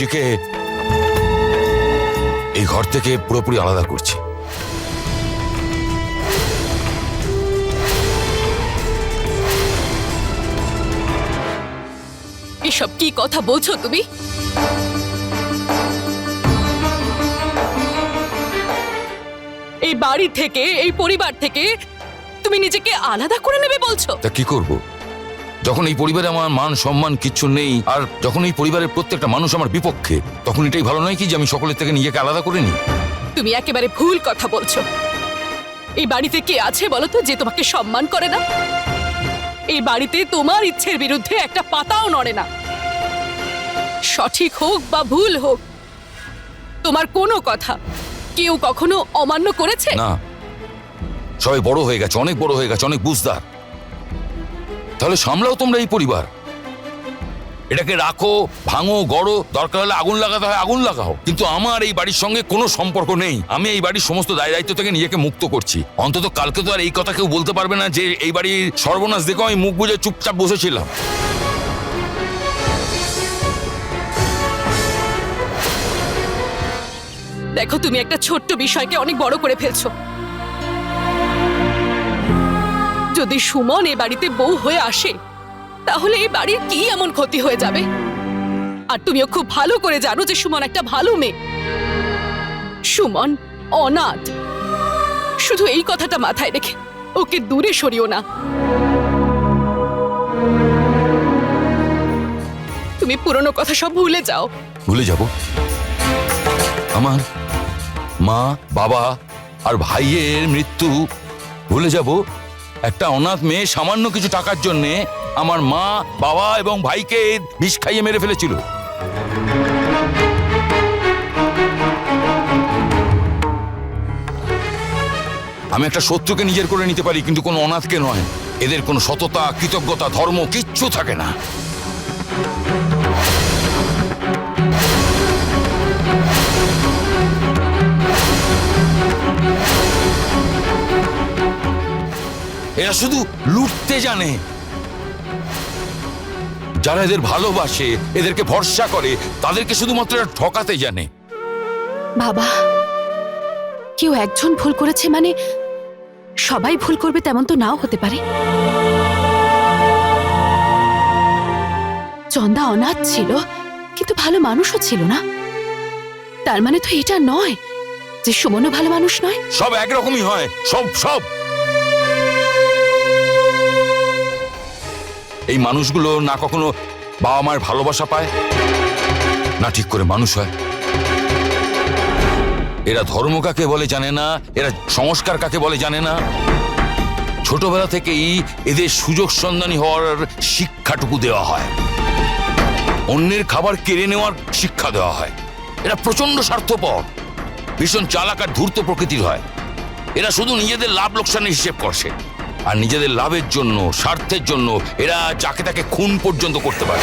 নিজেকে এই ঘর থেকে পুরোপুরি আলাদা করছি। এসব কি কথা বলছো তুমি? এই বাড়ি থেকে এই পরিবার থেকে তুমি নিজেকে আলাদা করে নেবে বলছো? তা কি করব? যখন এই পরিবারে আমার মান সম্মান কিচ্ছু নেই আর যখন এই পরিবারের প্রত্যেকটা মানুষ আমার বিপক্ষে তখন এটাই ভালো নয় কি যে আমি সকলের থেকে নিজেকে আলাদা করে নিই? তুমি একেবারে ভুল কথা বলছো। এই বাড়িতে কে আছে বলো তো যে তোমাকে সম্মান করে না? এই বাড়িতে তোমার ইচ্ছের বিরুদ্ধে একটা পাতাও নড়ে না। সঠিক হোক বা ভুল হোক তোমার কোনো কথা কেউ কখনো অমান্য করেছে? না। সবাই বড় হয়ে গেছে অনেক বড় হয়ে গেছে অনেক বুঝদার। তাহলে সামলাও তোমরা এই পরিবার। এটাকে রাখো, ভাঙো, গড়ো, দরকার হলে আগুন লাগাতে হয়, আগুন লাগাও। কিন্তু আমার এই বাড়ির সঙ্গে কোনো সম্পর্ক নেই। আমি এই বাড়ির সমস্ত দায় দায়িত্ব থেকে নিজেকে মুক্ত করছি। অন্তত কালকে তো আর এই কথা কেউ বলতে পারবে না যে এই বাড়ির সর্বনাশ দেখো আমি মুখ বুঝে চুপচাপ বসেছিলাম। দেখো, তুমি একটা ছোট্ট বিষয়কে অনেক বড় করে ফেলছো। যদি সুমন এ বাড়িতে বউ হয়ে আসে, তাহলে এই বাড়ির কি এমন ক্ষতি হয়ে যাবে? আর তুমিও খুব ভালো করে জানো যে সুমন একটা ভালো মেয়ে। সুমন অনাথ। শুধু এই কথাটা মাথায় রেখে ওকে দূরে সরিও না। তুমি পুরনো কথা সব ভুলে যাও। ভুলে যাব। আমার মা, বাবা আর ভাইয়ের মৃত্যু ভুলে যাব। একটা অনাথ মেয়ে সামান্য কিছু টাকার জন্য আমার মা, বাবা এবং ভাইকে বিষ খাইয়ে মেরে ফেলেছিল। আমি একটা শত্রুকে নিজের করে নিতে পারি, কিন্তু কোনো অনাথকে নয়। এদের কোনো সততা, কৃতজ্ঞতা, ধর্ম কিচ্ছু থাকে না। এরা শুধু লুটতে জানে। যারা এদের ভালোবাসে এদেরকে ভরসা করে তাদেরকে শুধুমাত্র এরা ঠকাতে জানে। বাবা কেউ একজন ভুল করেছে মানে সবাই ভুল করবে তেমন তো নাও হতে পারে। চন্দা অনাথ ছিল কিন্তু ভালো মানুষও ছিল না। তার মানে তো এটা নয় যে সুমনও ভালো মানুষ নয়। সব একরকমই হয় সব সব। এই মানুষগুলো না কখনো বাবা মায়ের ভালোবাসা পায়? না ঠিক করে মানুষ হয়? এরা ধর্ম কাকে বলে জানে না? এরা সংস্কার কাকে বলে জানে না? ছোটবেলা থেকেই এদের সুযোগ সন্ধানী হওয়ার শিক্ষাটুকু দেওয়া হয়। অন্যের খাবার কেড়ে নেওয়ার শিক্ষা দেওয়া হয়। এরা প্রচণ্ড স্বার্থপর, ভীষণ চালাক আর ধূর্ত প্রকৃতির হয়। এরা শুধু নিজেদের লাভ লোকসানের হিসেব করছে। আর নিজেদের লাভের জন্য, স্বার্থের জন্য এরা যাকে তাকে খুন পর্যন্ত করতে পারে।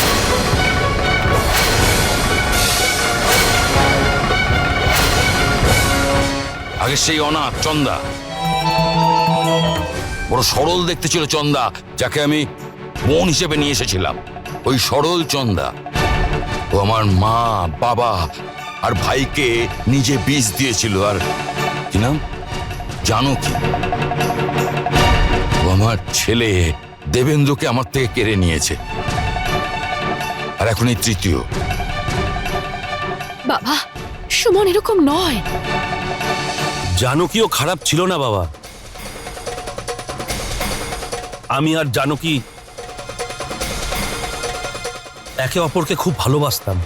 আগে সেই অনাথ চন্দা। বড় সরল দেখতে ছিল চন্দা, যাকে আমি বোন হিসেবে নিয়ে এসেছিলাম। ওই সরল চন্দা। ও আমার মা, বাবা আর ভাইকে নিজে বীজ দিয়েছিল। আর কি নাম? জানো কি আমার ছেলে দেবেন্দ্রকে আমার থেকে কেড়ে নিয়েছে। আর এখন এই তৃতীয়। বাবা সুমন এরকম নয়। জানকীও খারাপ ছিল না বাবা। আমি আর জানকী একে অপরকে খুব ভালোবাসতাম।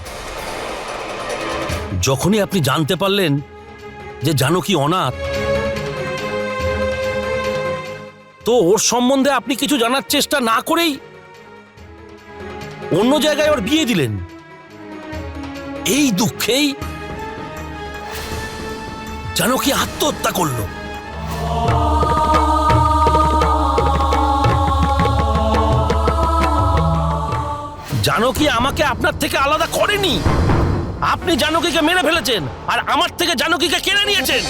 যখনই আপনি জানতে পারলেন যে জানকী অনাথ তো ওর সম্বন্ধে আপনি কিছু জানার চেষ্টা না করেই অন্য জায়গায় ওর বিয়ে দিলেন। এই দুঃখেই জানকী আত্মহত্যা করল। জানকী আমাকে আপনার থেকে আলাদা করেনি? আপনি জানকীকে মেরে ফেলেছেন? আর আমার থেকে জানকীকে কেড়ে নিয়েছেন?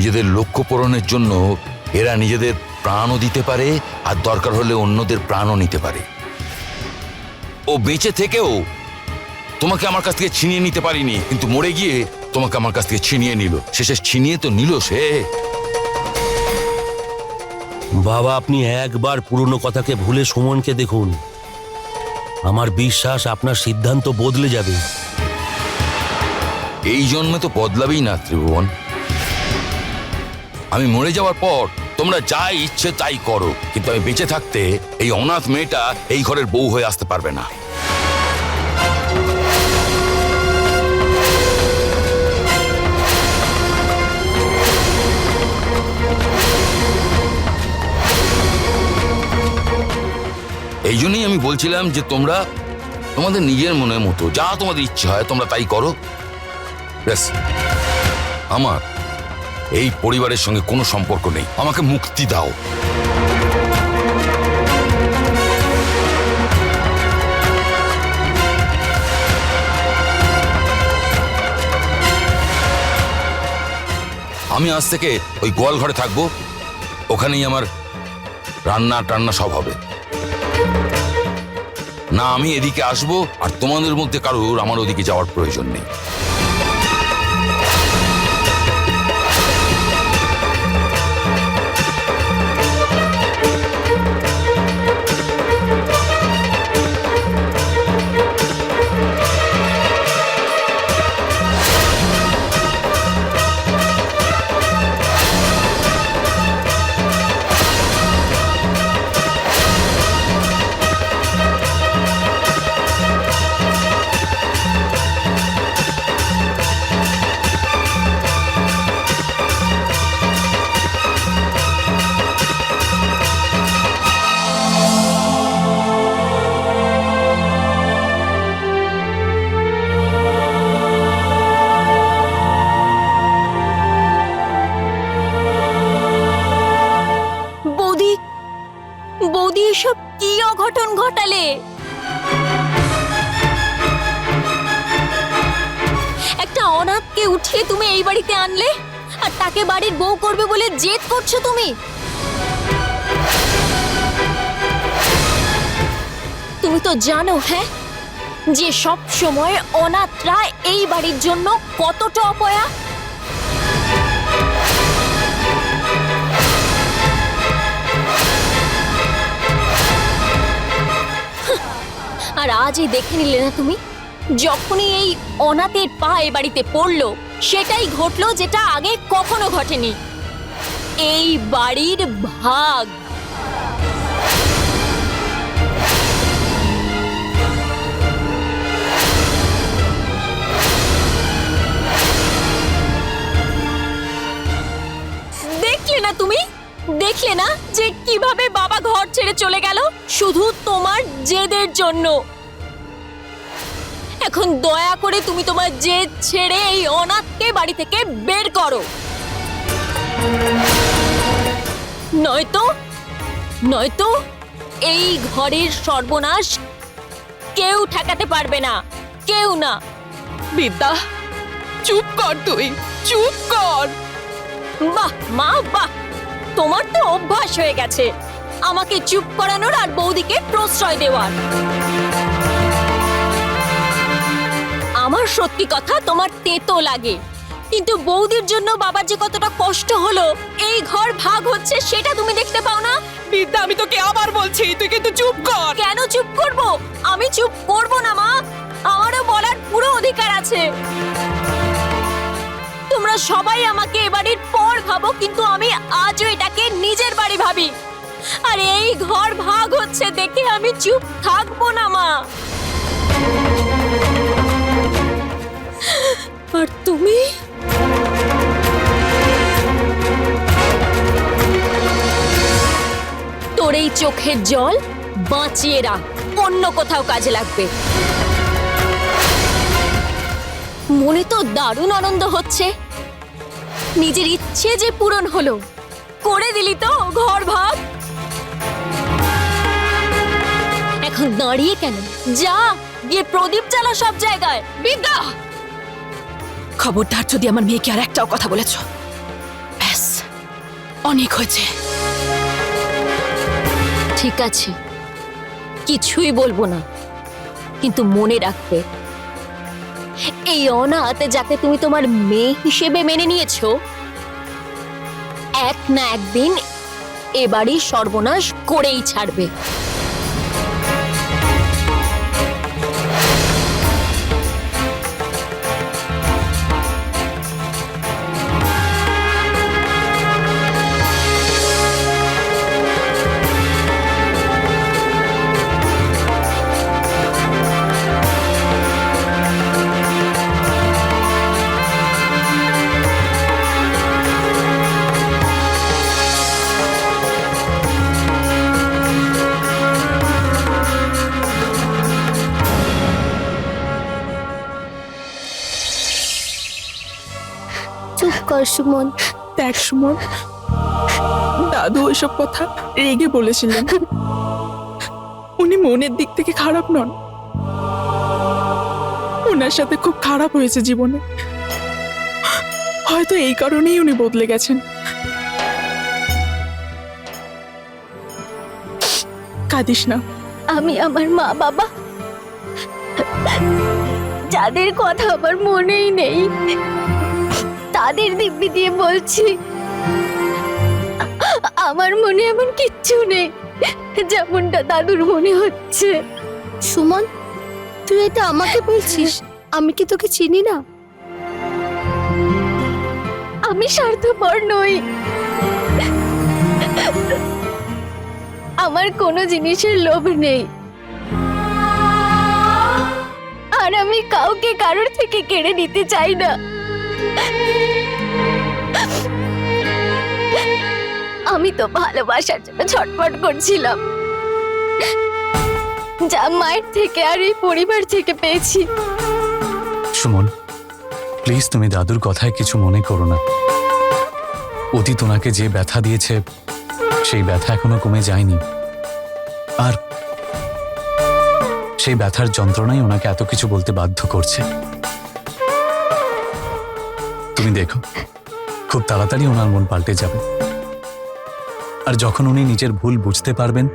নিজেদের লক্ষ্য পূরণের জন্য এরা নিজেদের প্রাণও দিতে পারে আর দরকার হলে অন্যদের প্রাণও নিতে পারে। ও বেঁচে থেকেও তোমাকে আমার কাছ থেকে ছিনিয়ে নিতে পারিনি কিন্তু মরে গিয়ে তোমাকে আমার কাছ থেকে ছিনিয়ে নিল। শেষে ছিনিয়ে তো নিল সে। বাবা আপনি একবার পুরনো কথাকে ভুলে সুমনকে দেখুন। আমার বিশ্বাস আপনার সিদ্ধান্ত বদলে যাবে। এই জন্মে তো বদলাবেই না ত্রিভুবন। আমি মরে যাওয়ার পর তোমরা যা ইচ্ছে তাই করো, কিন্তু আমি বেঁচে থাকতে এই অনাথ মেয়েটা এই ঘরের বউ হয়ে আসতে পারবে না। এই জন্যই আমি বলছিলাম যে তোমরা তোমাদের নিজের মনের মতো, যা তোমাদের ইচ্ছে হয় তোমরা তাই করো। ব্যাস। আমার এই পরিবারের সঙ্গে কোনো সম্পর্ক নেই। আমাকে মুক্তি দাও। আমি আজ থেকে ওই গোয়াল ঘরে থাকব। ওখানেই আমার রান্না টান্না সব হবে। না, আমি এদিকে আসব আর তোমাদের মধ্যে কারোর আমার ওদিকে যাওয়ার প্রয়োজন নেই। তাকে বাড়ির বউ করবে বলে জেদ করছ তুমি? তুমি তো জানো হ্যাঁ? যে সব সময় অনাথরা এই বাড়ির জন্য কতটা অপয়া। আর আজই দেখে নিলে না তুমি? যখনই এই অনাথের পা এ বাড়িতে পড়ল, সেটাই ঘটলো যেটা আগে কখনো ঘটেনি। এই বাড়ির ভাগ। দেখলে না তুমি? দেখলে না যে কীভাবে বাবা ঘর ছেড়ে চলে গেল? শুধু তোমার জেদের জন্য। এখন দয়া করে তুমি তোমার জেদ ছেড়ে এই অনাথকে বাড়ি থেকে বের করো। নয়তো নয়তো এই ঘরের সর্বনাশ কেউ ঠেকাতে পারবে না কেউ না। বিদ্যা চুপ কর তুই চুপ কর। বাহ মা বাহ তোমার তো অভ্যাস হয়ে গেছে। আমাকে চুপ করানোর আর বৌদিকে প্রশ্রয় দেওয়ার। আমার সত্যি কথা তোমার তেতো লাগে। কিন্তু বৌদির জন্য বাবার যে কতটা কষ্ট হলো এই ঘর ভাগ হচ্ছে সেটা তুমি দেখতে পাও না? বিদ্যা আমি তোকে আবার বলছি তুই কিন্তু চুপ কর। কেন চুপ করব? আমি চুপ করব না মা। আমারও বলার পুরো অধিকার আছে। তোমরা সবাই আমাকে এবাড়ির পর ভাবো কিন্তু আমি আজও এটাকে নিজের বাড়ি ভাবি। আর এই ঘর ভাগ হচ্ছে দেখে আমি চুপ থাকব না মা। আর তুমি? তোর এই চোখের জল বাঁচিয়ে রাখ, অন্য কোথাও কাজে লাগবে। মনে তো দারুণ আনন্দ হচ্ছে। নিজের ইচ্ছে যে পূরণ হলো, করে দিলি তো ঘর ভাগ। এখন দাঁড়িয়ে কেন? যা, গিয়ে প্রদীপ চালা সব জায়গায়। বিদ্যা! খবরদার যদি আমার মেয়েকে আর একটাও কথা বলেছ। ব্যাস, অনেক হয়েছে। ঠিক আছে। কিছুই বলব না। কিন্তু মনে রাখবে, এই অনাথ যাকে তুমি তোমার মেয়ে হিসেবে মেনে নিয়েছো, এক না একদিন এবারই সর্বনাশ করেই ছাড়বে। দেখ সুমন। দাদু ওইসব কথা রেগে বলেছিলেন। উনি মনের দিক থেকে খারাপ নন। ওনার সাথে খুব খারাপ হয়েছে জীবনে। হয়তো এই কারণেই উনি বদলে গেছেন। কাঁদিস না। আমি আমার মা বাবা। যাদের কথা আমার মনেই নেই। তাদের দিব্যি দিয়ে বলছি আমার মনে এমন কিচ্ছু নেই যেমনটা দাদুর মনে হচ্ছে। সুমন তুই এটা আমাকে বলছিস? আমি কি তোকে চিনি না? আমি স্বার্থপর নই। আমার কোনো জিনিসের লোভ নেই। আর আমি কাউকে কারোর থেকে কেড়ে নিতে চাই না। আমি তো ভালোবাসার জন্য ছটফট করছিলাম। যা মায়ের থেকে আর এই পরিবার থেকে পেয়েছি। সুমন প্লিজ তুমি দাদুর কথায় কিছু মনে করো না। অতীত ওনাকে যে ব্যথা দিয়েছে, সেই ব্যথা এখনও কমে যায়নি। আর সেই ব্যথার যন্ত্রণাই ওনাকে এত কিছু বলতে বাধ্য করছে। দেখো, খুব তাড়াতাড়ি ওনার মন পাল্টে যাবে। আর যখন উনি নিজের ভুল বুঝতে পারবেন,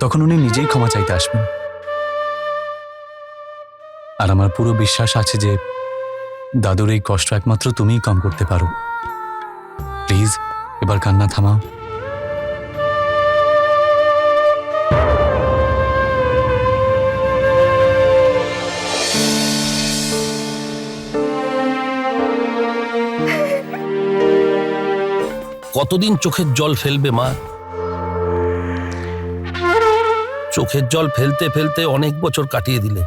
তখন উনি নিজেই ক্ষমা চাইতে আসবেন। আর আমার পুরো বিশ্বাস আছে যে, দাদুর এই কষ্ট একমাত্র তুমিই কম করতে পারো। প্লিজ, এবার কান্না থামাও। কতদিন চোখের জল ফেলবে মা? চোখের জল ফেলতে ফেলতে অনেক বছর কাটিয়ে দিলে।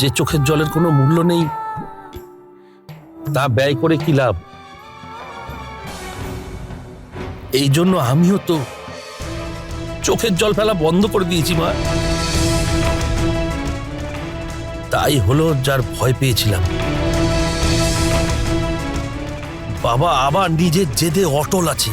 যে চোখের জলের কোনো মূল্য নেই, তা ব্যয় করে কি লাভ? এই জন্য আমিও তো চোখের জল ফেলা বন্ধ করে দিয়েছি মা। তাই হলো যার ভয় পেয়েছিলাম। বাবা আবার নিজের জেদে অটল আছে।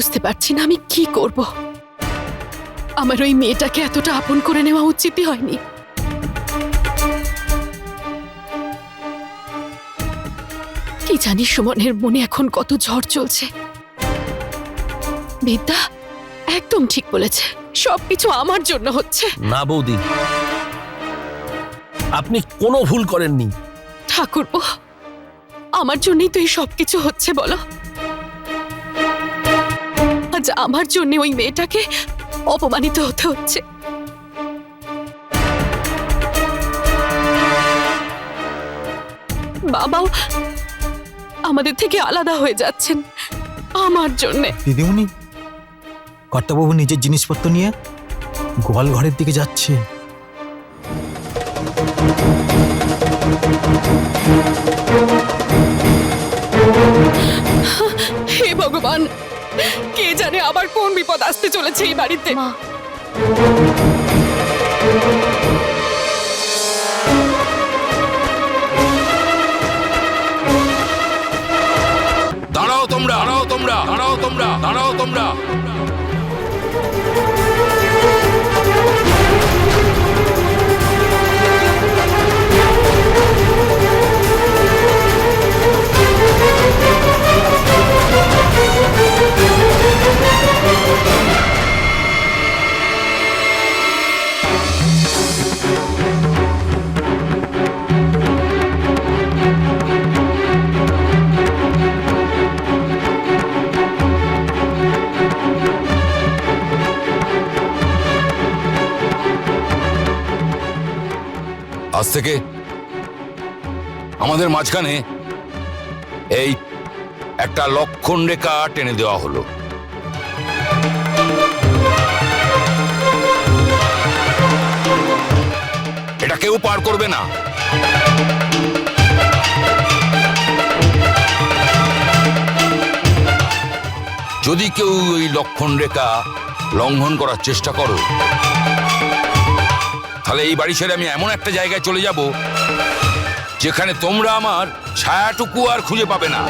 বুঝতে পারছি না আমি কি করব। আমার ওই মেয়েটাকে এতটা আপন করে নেওয়া উচিতই হয়নি। কি জানি সুমনের মনে এখন কত ঝড় চলছে। বিদ্যা একদম ঠিক বলেছে। সবকিছু আমার জন্য হচ্ছে। না বৌদি। আপনি কোনো ভুল করেননি। ঠাকুরপো আমার জন্যই তো এই সবকিছু হচ্ছে বলো। আজ আমার জন্য ওই মেয়েটাকে অপমানিত হতে হচ্ছে। বাবাও আমাদের থেকে আলাদা হয়ে যাচ্ছেন আমার জন্যে। দিদিমণি কর্তাবাবু নিজের জিনিসপত্র নিয়ে গোয়াল ঘরের দিকে যাচ্ছে। হে ভগবান! কে জানে আবার কোন বিপদ আসতে চলেছে এই বাড়িতে? মা। দাঁড়াও তোমরা দাঁড়াও তোমরা দাঁড়াও তোমরা দাঁড়াও তোমরা। আজ থেকে আমাদের মাঝখানে এই একটা লক্ষণ রেখা টেনে দেওয়া হলো। এটা কেউ পার করবে না। যদি কেউ ওই লক্ষণ রেখা লঙ্ঘন করার চেষ্টা করো তাহলে এই বাড়ি ছেড়ে আমি এমন একটা জায়গায় চলে যাব যেখানে তোমরা আমার ছায়াটুকু আর খুঁজে পাবে না।